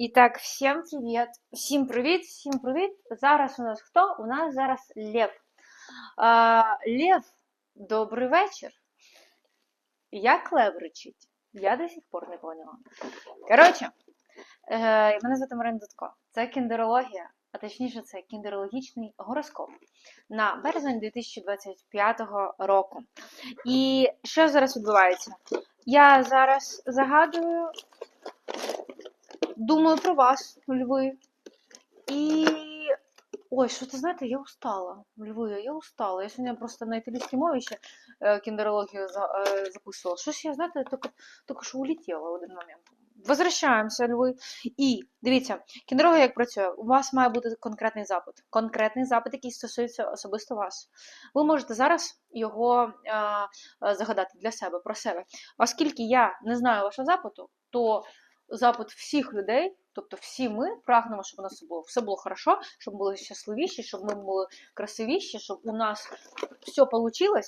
І так, всім привіт. Всім привіт, всім привіт. Зараз у нас хто? У нас зараз Лев. А, Лев, добрий вечір. Як Лев речить? Я до сих пор не поняла. Коротше, е, мене звати Марина Дудко. Це кіндерологія, а точніше, це кіндерологічний гороскоп на березень 2025 року. І що зараз відбувається? Я зараз загадую думаю про вас, льви. І. Ой, що ти знаєте, я устала. Льви, я устала. Я сьогодні просто на італійській мові ще е, кіндерологію е, записувала. Щось я, знаєте, тільки, що улетіла в один момент. Возвращаємося, льви. І дивіться, кіндерологія як працює. У вас має бути конкретний запит. Конкретний запит, який стосується особисто вас. Ви можете зараз його е, е, загадати для себе, про себе. Оскільки я не знаю вашого запиту, то запит всіх людей, тобто всі ми прагнемо, щоб у нас було все було хорошо, щоб ми були щасливіші, щоб ми були красивіші, щоб у нас все вийшло.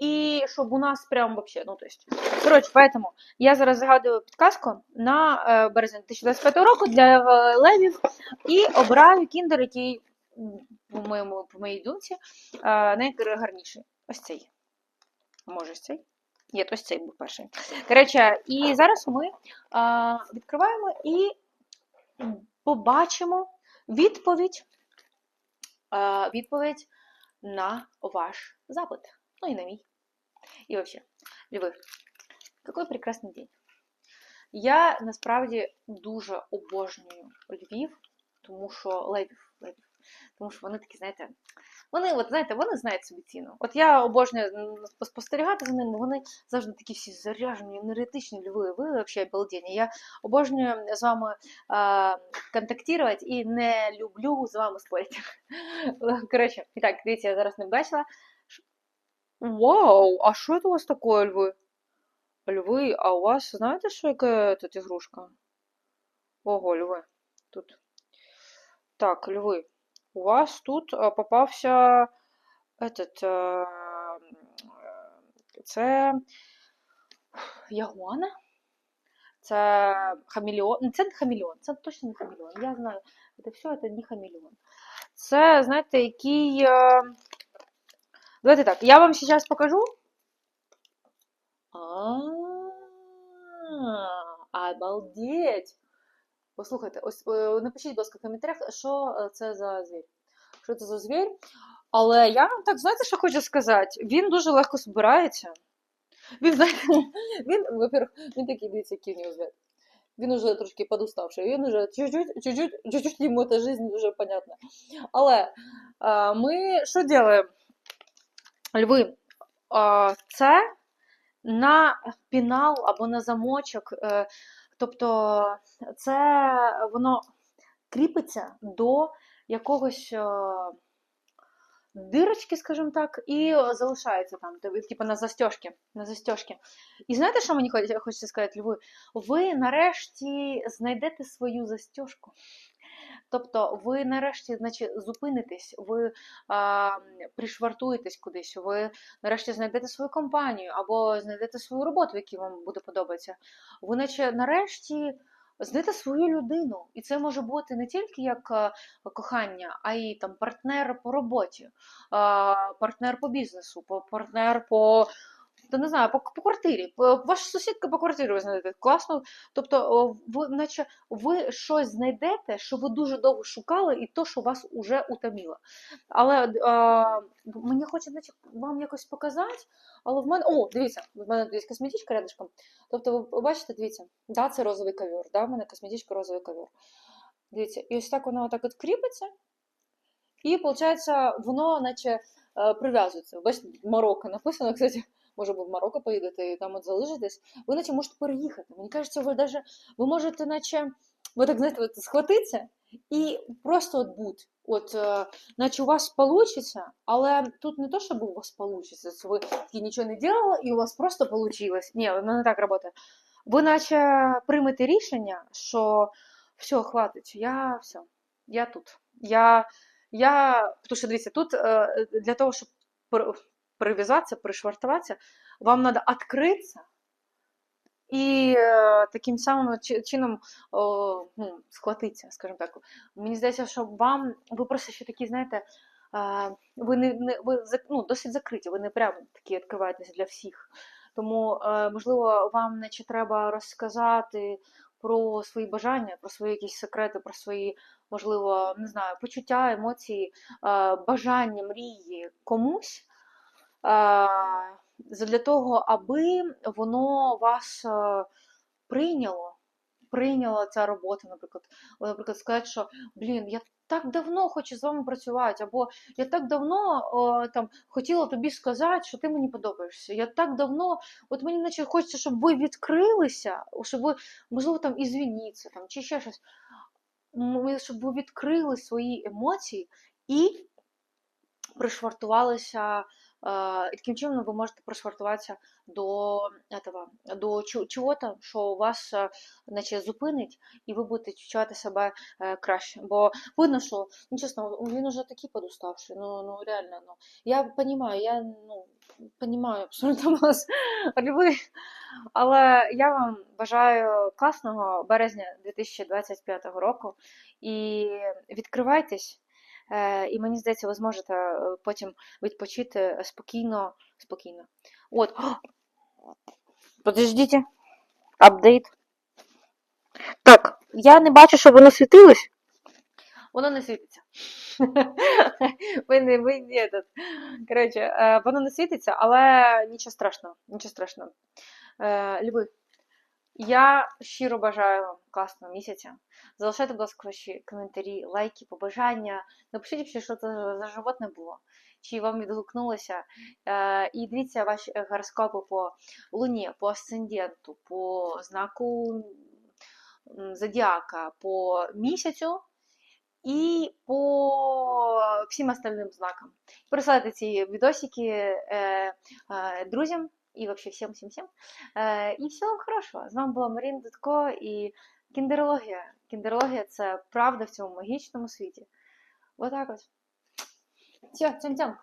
І щоб у нас прям вообще, ну то есть. Коротше, поэтому я зараз загадую підказку на е, березень 2025 року для е, левів і обираю кіндер, який по моєму по моїй думці е, найгарніший. Ось цей. Може, ось цей? Ні, ось цей був перший. Коротше, і зараз ми а, відкриваємо і побачимо відповідь, а, відповідь на ваш запит. Ну і на мій. І взагалі, Льви, який прекрасний день. Я насправді дуже обожнюю Львів, тому що левів, левів, тому що вони такі, знаєте, вони, от знаєте, вони знають собі ціну. От я обожнюю спостерігати за ними, вони завжди такі всі заряжені, енергетичні льви. Ви взагалі обалденні. Я обожнюю з вами е, контактувати і не люблю з вами спорити. Коротше, і так, дивіться, я зараз не бачила. Вау! А що це у вас таке, льви? Льви, а у вас знаєте, що яка тут ігрушка? Ого, льви. Тут. Так, льви. У вас тут е, попався этот, е, це ягуана? Це хамелеон. Ну, Це не хамелеон, це точно не хамелеон. Я знаю, це все це не хамелеон. Це, знаєте, який. Давайте так, я вам зараз покажу. А, обалдеть! Послухайте, ось е, напишіть, будь ласка, в коментарях, що е, це за звір. Що це за звір? Але я вам так, знаєте, що хочу сказати? Він дуже легко збирається. Він, він, во-первых, він такий, дивіться, який в нього звір. Він уже трошки подуставший, він уже чуть-чуть, чуть-чуть, йому та жизнь дуже понятна. Але а, ми що робимо? Льви, а, це на пінал або на замочок. Тобто це воно кріпиться до якогось е, дирочки, скажімо так, і залишається там, типу на застежки. На застежки. І знаєте, що мені хоч- хочеться сказати, Львові? Ви нарешті знайдете свою застежку. Тобто ви нарешті значить, зупинитесь, ви а, пришвартуєтесь кудись, ви нарешті знайдете свою компанію або знайдете свою роботу, якій вам буде подобатися. Ви наче нарешті знайдете свою людину. І це може бути не тільки як кохання, а й там партнер по роботі, партнер по бізнесу, партнер по. Та не знаю, по, по квартирі. Ваша сусідка по квартирі ви знайдете. Класно. Тобто, ви, наче ви щось знайдете, що ви дуже довго шукали, і то, що вас уже утомило. Але е, мені хочеться наче, вам якось показати, але в мене. О, дивіться, в мене десь косметичка рядышком. Тобто, ви- бачите, дивіться, да, це розовий ковер, да, в мене косметичка розовий ковер. Дивіться, і ось так воно отак от кріпиться, і виходить, воно наче е, прив'язується. Бачите, Марокко написано, кстати, може ви в Марокко поїдете і там от залишитесь. Ви наче можете переїхати. Мені кажеться, ви даже ви можете, наче, ви так знаєте, от схватитися і просто от будь. От, е, наче у вас вийде, але тут не то, щоб у вас вийде, це ви нічого не робили, і у вас просто вийшло. Ні, воно не так працює. Ви наче приймете рішення, що все, хватить, я все, я тут. Я, я, тому що дивіться, тут е, для того, щоб пр- прив'язатися, пришвартуватися, вам треба відкритися і е, таким самим чином ну, схватиться, скажімо так. Мені здається, що вам ви просто ще такі, знаєте, е, ви не, не ви ну, досить закриті, ви не прямо такі відкриваєтеся для всіх. Тому, е, можливо, вам наче треба розказати про свої бажання, про свої якісь секрети, про свої, можливо, не знаю, почуття, емоції, е, бажання, мрії комусь. е, Для того, аби воно вас е, прийняло, прийняла ця робота, наприклад. Наприклад, сказати, що блін, я так давно хочу з вами працювати, або я так давно о, там хотіла тобі сказати, що ти мені подобаєшся. Я так давно, от мені наче хочеться, щоб ви відкрилися, щоб ви, можливо, там і звініться, там, чи ще щось. Щоб ви відкрили свої емоції і пришвартувалися. І таким чином ви можете пришвартуватися до этого, до чо- чого-то, що вас е, наче зупинить, і ви будете відчувати себе е, краще. Бо видно, що ну чесно, він уже такий подуставший. Ну ну реально, ну я розумію, я ну розумію абсолютно вас ви. Але я вам бажаю класного березня 2025 року і відкривайтесь. І мені здається, ви зможете е, потім відпочити спокійно, спокійно. От. Подождіть. Апдейт. Так, я не бачу, щоб воно світилось. Воно не світиться. Ви не ви не этот. Коротше, е, воно не світиться, але нічого страшного. Нічого страшного. Е, Льви, я щиро бажаю вам класного місяця. Залишайте, будь ласка, ваші коментарі, лайки, побажання. Напишіть, що це за животне було, чи вам відгукнулося. Е, І дивіться ваші гороскопи по луні, по асценденту, по знаку зодіака, по місяцю і по всім остальним знакам. Присилайте ці відосики е, е, друзям і вообще. Е, і всього вам хорошого. З вами була Марина Дудко і кіндерологія. Кіндерологія це правда в цьому магічному світі. Отак от. Все, цям-цям.